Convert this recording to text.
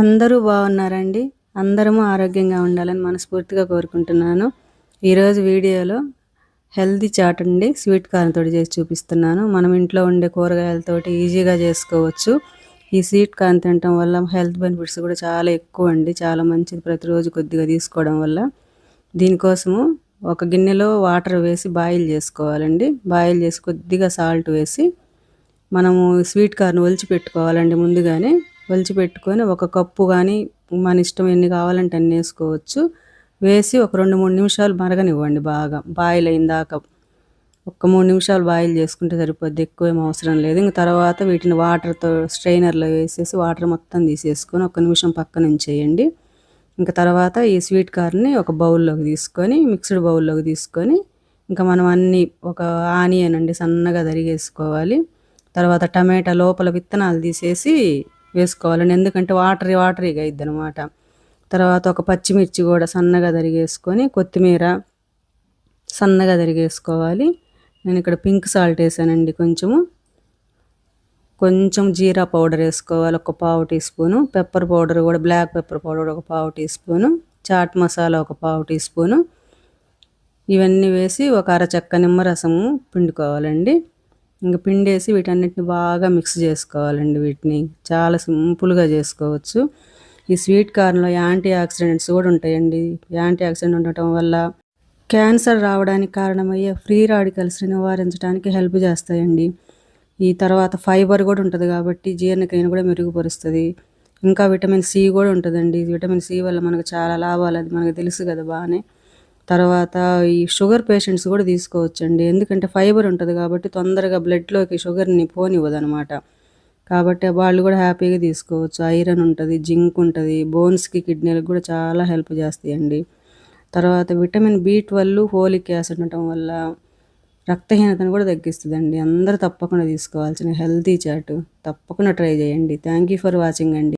అందరూ బాగున్నారండి. అందరము ఆరోగ్యంగా ఉండాలని మనస్ఫూర్తిగా కోరుకుంటున్నాను. ఈరోజు వీడియోలో హెల్తీ చాట్ అండి. స్వీట్ కార్న్తో చేసి చూపిస్తున్నాను. మనం ఇంట్లో ఉండే కూరగాయలతోటి ఈజీగా చేసుకోవచ్చు. ఈ స్వీట్ కార్న్ తినటం వల్ల హెల్త్ బెనిఫిట్స్ కూడా చాలా ఎక్కువ అండి. చాలా మంచిది ప్రతిరోజు కొద్దిగా తీసుకోవడం వల్ల. దీనికోసము ఒక గిన్నెలో వాటర్ వేసి బాయిల్ చేసుకోవాలండి. బాయిల్ చేసి కొద్దిగా సాల్ట్ వేసి మనము స్వీట్ కార్న్ ఒలిచి పెట్టుకోవాలండి ముందుగానే. ఒలిచి పెట్టుకొని ఒక కప్పు కానీ మన ఇష్టం ఎన్ని కావాలంటే అన్ని వేసుకోవచ్చు. వేసి ఒక రెండు మూడు నిమిషాలు మరగనివ్వండి బాగా. బాయిల్ అయిందాక ఒక మూడు నిమిషాలు బాయిల్ చేసుకుంటే సరిపోద్ది. ఎక్కువ ఏం అవసరం లేదు. ఇంక తర్వాత వీటిని వాటర్తో స్ట్రైనర్లో వేసేసి వాటర్ మొత్తం తీసేసుకొని ఒక నిమిషం పక్కన ఉంచేయండి. ఇంకా తర్వాత ఈ స్వీట్ కార్న్ని ఒక బౌల్లోకి తీసుకొని మిక్స్డ్ బౌల్లోకి తీసుకొని ఇంకా మనం అన్నీ ఒక ఆనియన్ అండి సన్నగా తరిగేసుకోవాలి. తర్వాత టమాటా లోపల విత్తనాలు తీసేసి వేసుకోవాలండి ఎందుకంటే వాటరీ వాటరీగా అయిద్ది అనమాట తర్వాత ఒక పచ్చిమిర్చి కూడా సన్నగా తరిగేసుకొని కొత్తిమీర సన్నగా తరిగేసుకోవాలి. నేను ఇక్కడ పింక్ సాల్ట్ వేసానండి కొంచెము. కొంచెం జీరా పౌడర్ వేసుకోవాలి ఒక పావు టీ స్పూను. పెప్పర్ పౌడర్ కూడా బ్లాక్ పెప్పర్ పౌడర్ ఒక పావు టీ స్పూను. చాట్ మసాలా ఒక పావు టీ స్పూను. ఇవన్నీ వేసి ఒక అరచక్క నిమ్మరసము పిండుకోవాలండి. ఇంకా పిండేసి వీటన్నిటిని బాగా మిక్స్ చేసుకోవాలండి వీటిని. చాలా సింపుల్గా చేసుకోవచ్చు. ఈ స్వీట్ కార్న్లో యాంటీ ఆక్సిడెంట్స్ కూడా ఉంటాయండి. యాంటీ ఆక్సిడెంట్ ఉండటం వల్ల క్యాన్సర్ రావడానికి కారణమయ్యే ఫ్రీ రాడికల్స్ని నివారించడానికి హెల్ప్ చేస్తాయండి. ఈ తర్వాత ఫైబర్ కూడా ఉంటుంది కాబట్టి జీర్ణక్రియను కూడా మెరుగుపరుస్తుంది. ఇంకా విటమిన్ సి కూడా ఉంటుందండి. విటమిన్ సి వల్ల మనకు చాలా లాభాలు అది మనకు తెలుసు కదా బాగానే. తర్వాత ఈ షుగర్ పేషెంట్స్ కూడా తీసుకోవచ్చండి. ఎందుకంటే ఫైబర్ ఉంటుంది కాబట్టి తొందరగా బ్లడ్లోకి షుగర్ని పోనివ్వదు అనమాట కాబట్టి వాళ్ళు కూడా హ్యాపీగా తీసుకోవచ్చు. ఐరన్ ఉంటుంది జింక్ ఉంటుంది బోన్స్కి కిడ్నీలకు కూడా చాలా హెల్ప్ చేస్తాయండి. తర్వాత vitamin B twelve folic acid ఉండటం వల్ల రక్తహీనతను కూడా తగ్గిస్తుందండి. అందరూ తప్పకుండా తీసుకోవాల్సిన హెల్తీ చాట్ తప్పకుండా ట్రై చేయండి. థ్యాంక్ యూ ఫర్ వాచింగ్ అండి.